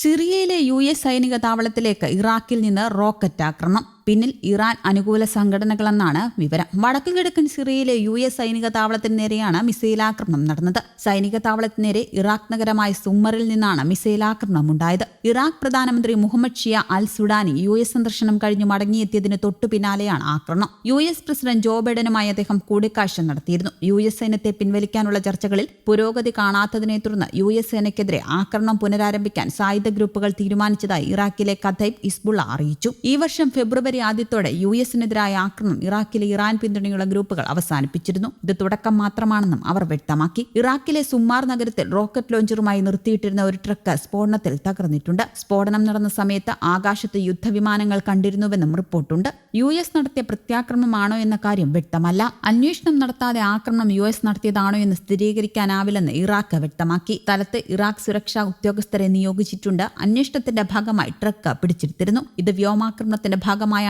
സിറിയയിലെ U S സൈനിക താവളത്തിലേക്ക് ഇറാഖിൽ നിന്ന് റോക്കറ്റ് ആക്രമണം. പിന്നിൽ ഇറാൻ അനുകൂല സംഘടനകളെന്നാണ് വിവരം. വടക്കു കിഴക്കൻ സിറിയയിലെ യു എസ് സൈനിക താവളത്തിന് നേരെയാണ് മിസൈൽ ആക്രമണം നടന്നത്. സൈനിക താവളത്തിന് നേരെ ഇറാഖ് നഗരമായ സുമ്മറിൽ നിന്നാണ് മിസൈൽ ആക്രമണം ഉണ്ടായത്. ഇറാഖ് പ്രധാനമന്ത്രി Muhammad Shia al Sudani U S സന്ദർശനം കഴിഞ്ഞ് മടങ്ങിയെത്തിയതിന് തൊട്ടു പിന്നാലെയാണ് ആക്രമണം. യു എസ് പ്രസിഡന്റ് ജോ ബൈഡനുമായി അദ്ദേഹം കൂടിക്കാഴ്ച നടത്തിയിരുന്നു. യു എസ് സൈന്യത്തെ പിൻവലിക്കാനുള്ള ചർച്ചകളിൽ പുരോഗതി കാണാത്തതിനെ തുടർന്ന് യു എസ് സേനയ്ക്കെതിരെ ആക്രമണം പുനരാരംഭിക്കാൻ സായുധ ഗ്രൂപ്പുകൾ തീരുമാനിച്ചതായി ഇറാഖിലെ കഥൈബ് ഇസ്ബുള്ള അറിയിച്ചു. ഈ വർഷം ഫെബ്രുവരി ആദ്യത്തോടെ യു എസിനെതിരായ ആക്രമണം ഇറാഖിലെ ഇറാൻ പിന്തുണയുള്ള ഗ്രൂപ്പുകൾ അവസാനിപ്പിച്ചിരുന്നു. ഇത് തുടക്കം മാത്രമാണെന്നും അവർ വ്യക്തമാക്കി. ഇറാഖിലെ സുമാർ നഗരത്തിൽ റോക്കറ്റ് ലോഞ്ചറുമായി നിർത്തിയിട്ടിരുന്ന ഒരു ട്രക്ക് സ്ഫോടനത്തിൽ തകർന്നിട്ടുണ്ട്. സ്ഫോടനം നടന്ന സമയത്ത് ആകാശത്ത് യുദ്ധവിമാനങ്ങൾ കണ്ടിരുന്നുവെന്നും റിപ്പോർട്ടുണ്ട്. യു എസ് നടത്തിയ പ്രത്യാക്രമണമാണോ എന്ന കാര്യം വ്യക്തമല്ല. അന്വേഷണം നടത്താതെ ആക്രമണം യു എസ് നടത്തിയതാണോ എന്ന് സ്ഥിരീകരിക്കാനാവില്ലെന്ന് ഇറാഖ് വ്യക്തമാക്കി. സ്ഥലത്ത് ഇറാഖ് സുരക്ഷാ ഉദ്യോഗസ്ഥരെ നിയോഗിച്ചിട്ടുണ്ട്. അന്വേഷണത്തിന്റെ ഭാഗമായി ട്രക്ക് പിടിച്ചെടുത്തിരുന്നു ഇത് വ്യോമാക്രമണത്തിന്റെ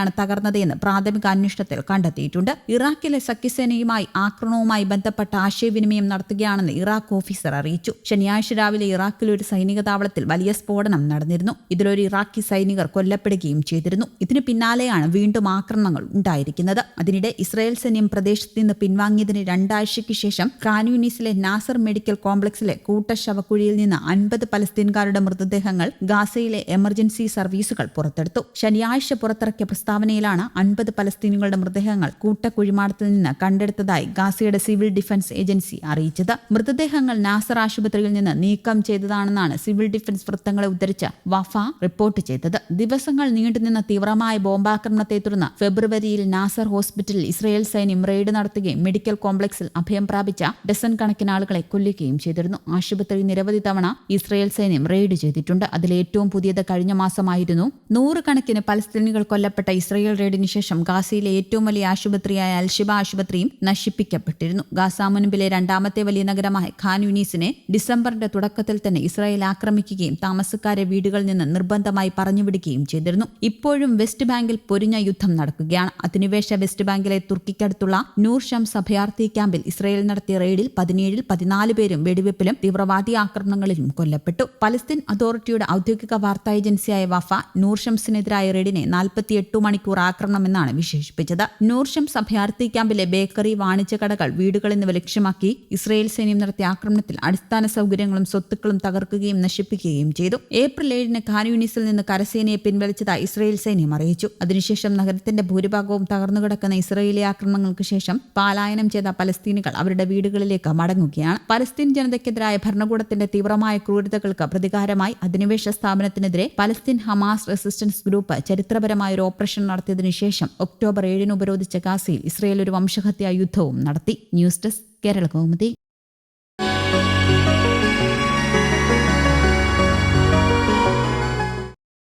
ഭാഗമായാണ് തകർന്നത് എന്ന് പ്രാഥമിക അന്വേഷണത്തിൽ കണ്ടെത്തിയിട്ടുണ്ട്. ഇറാഖിലെ സഖ്യസേനയുമായി ആക്രമണവുമായി ബന്ധപ്പെട്ട ആശയവിനിമയം നടത്തുകയാണെന്ന് ഇറാഖ് ഓഫീസർ അറിയിച്ചു. ശനിയാഴ്ച രാവിലെ ഇറാഖിലെ ഒരു സൈനിക താവളത്തിൽ വലിയ സ്ഫോടനം നടന്നിരുന്നു. ഇതിലൊരു ഇറാഖി സൈനികർ കൊല്ലപ്പെടുകയും ചെയ്തിരുന്നു. ഇതിന് പിന്നാലെയാണ് വീണ്ടും ആക്രമണങ്ങൾ ഉണ്ടായിരിക്കുന്നത്. അതിനിടെ ഇസ്രായേൽ സൈന്യം പ്രദേശത്ത് നിന്ന് പിൻവാങ്ങിയതിന് രണ്ടാഴ്ചയ്ക്ക് ശേഷം കാനൂനീസിലെ നാസർ മെഡിക്കൽ കോംപ്ലക്സിലെ കൂട്ട ശവക്കുഴിയിൽ നിന്ന് അൻപത് പലസ്തീൻകാരുടെ മൃതദേഹങ്ങൾ ഗാസയിലെ എമർജൻസി സർവീസുകൾ പുറത്തെടുത്തു. ശനിയാഴ്ച പുറത്തിറക്കിയ പ്രസ്താവനയിലാണ് അൻപത് പലസ്തീനുകളുടെ മൃതദേഹങ്ങൾ കൂട്ടക്കുഴിമാടത്തിൽ നിന്ന് കണ്ടെടുത്തതായി ഗാസയുടെ സിവിൽ ഡിഫൻസ് ഏജൻസി അറിയിച്ചത്. മൃതദേഹങ്ങൾ നാസർ ആശുപത്രിയിൽ നിന്ന് നീക്കം ചെയ്തതാണെന്നാണ് സിവിൽ ഡിഫൻസ് വൃത്തങ്ങളെ ഉദ്ധരിച്ച് വഫ റിപ്പോർട്ട് ചെയ്തത്. ദിവസങ്ങൾ നീണ്ടുനിന്ന തീവ്രമായ ബോംബാക്രമണത്തെ തുടർന്ന് ഫെബ്രുവരിയിൽ നാസർ ഹോസ്പിറ്റലിൽ ഇസ്രയേൽ സൈന്യം റെയ്ഡ് നടത്തുകയും മെഡിക്കൽ കോംപ്ലക്സിൽ അഭയം പ്രാപിച്ച ഡസൻ കണക്കിന് ആളുകളെ കൊല്ലുകയും ചെയ്തിരുന്നു. ആശുപത്രി നിരവധി തവണ ഇസ്രയേൽ സൈന്യം റെയ്ഡ് ചെയ്തിട്ടുണ്ട്. അതിൽ ഏറ്റവും പുതിയത് കഴിഞ്ഞ മാസമായിരുന്നു. നൂറുകണക്കിന് പലസ്തീനികൾ കൊല്ലപ്പെട്ട ഇസ്രയേൽ റെയ്ഡിന് ശേഷം ഗാസയിലെ ഏറ്റവും വലിയ ആശുപത്രിയായ അൽഷിബ ആശുപത്രിയും നശിപ്പിക്കപ്പെട്ടിരുന്നു. ഗാസ മുൻപിലെ രണ്ടാമത്തെ വലിയ നഗരമായ ഖാൻ യുനീസിനെ ഡിസംബറിന്റെ തുടക്കത്തിൽ തന്നെ ഇസ്രായേൽ ആക്രമിക്കുകയും താമസക്കാരെ വീടുകളിൽ നിന്ന് നിർബന്ധമായി പറഞ്ഞുവിടുകയും ചെയ്തിരുന്നു. ഇപ്പോഴും വെസ്റ്റ് ബാങ്കിൽ പൊരിഞ്ഞ യുദ്ധം നടക്കുകയാണ്. അധിനിവേശ വെസ്റ്റ് ബാങ്കിലെ തുർക്കിക്കടുത്തുള്ള നൂർ ഷംസ് അഭയാർത്ഥി ക്യാമ്പിൽ ഇസ്രായേൽ നടത്തിയ റെയ്ഡിൽ പതിനേഴിൽ പതിനാല് പേരും വെടിവെപ്പിലും തീവ്രവാദി ആക്രമണങ്ങളിലും കൊല്ലപ്പെട്ടു. പലസ്തീൻ അതോറിറ്റിയുടെ ഔദ്യോഗിക വാർത്താ ഏജൻസിയായ വഫ നൂർ ഷംസിനെതിരായ റെയ്ഡിനെ നാൽപ്പത്തിയെട്ട് മണിക്കൂർ ആക്രമണമെന്നാണ് വിശേഷിപ്പിച്ചത്. നൂർഷം സഭയാർത്ഥി ക്യാമ്പിലെ ബേക്കറി വാണിജ്യ കടകൾ വീടുകൾ എന്നിവ ലക്ഷ്യമാക്കി ഇസ്രയേൽ സൈന്യം നടത്തിയ ആക്രമണത്തിൽ അടിസ്ഥാന സൗകര്യങ്ങളും സ്വത്തുക്കളും തകർക്കുകയും നശിപ്പിക്കുകയും ചെയ്തു. ഏപ്രിൽ ഏഴിന് ഖാൻ യൂണിസിൽ നിന്ന് കരസേനയെ പിൻവലിച്ചതായി ഇസ്രയേൽ സൈന്യം അറിയിച്ചു. അതിനുശേഷം നഗരത്തിന്റെ ഭൂരിഭാഗവും തകർന്നുകിടക്കുന്ന ഇസ്രയേലി ആക്രമണങ്ങൾക്ക് ശേഷം പലായനം ചെയ്ത പലസ്തീനികൾ അവരുടെ വീടുകളിലേക്ക് മടങ്ങുകയാണ്. പലസ്തീൻ ജനതയ്ക്കെതിരായ ഭരണകൂടത്തിന്റെ തീവ്രമായ ക്രൂരതകൾക്ക് പ്രതികാരമായി അധിനിവേശ സ്ഥാപനത്തിനെതിരെ പലസ്തീൻ ഹമാസ് റെസിസ്റ്റൻസ് ഗ്രൂപ്പ് ചരിത്രപരമായ ഒരു ഓപ്പറേഷൻ നടത്തിയതിനു ശേഷം ഒക്ടോബർ ഏഴിന് ഉപരോധിച്ച ഗാസയിൽ ഇസ്രയേൽ ഒരു വംശഹത്യാ യുദ്ധവും നടത്തി. News desk Kerala Kaumudi.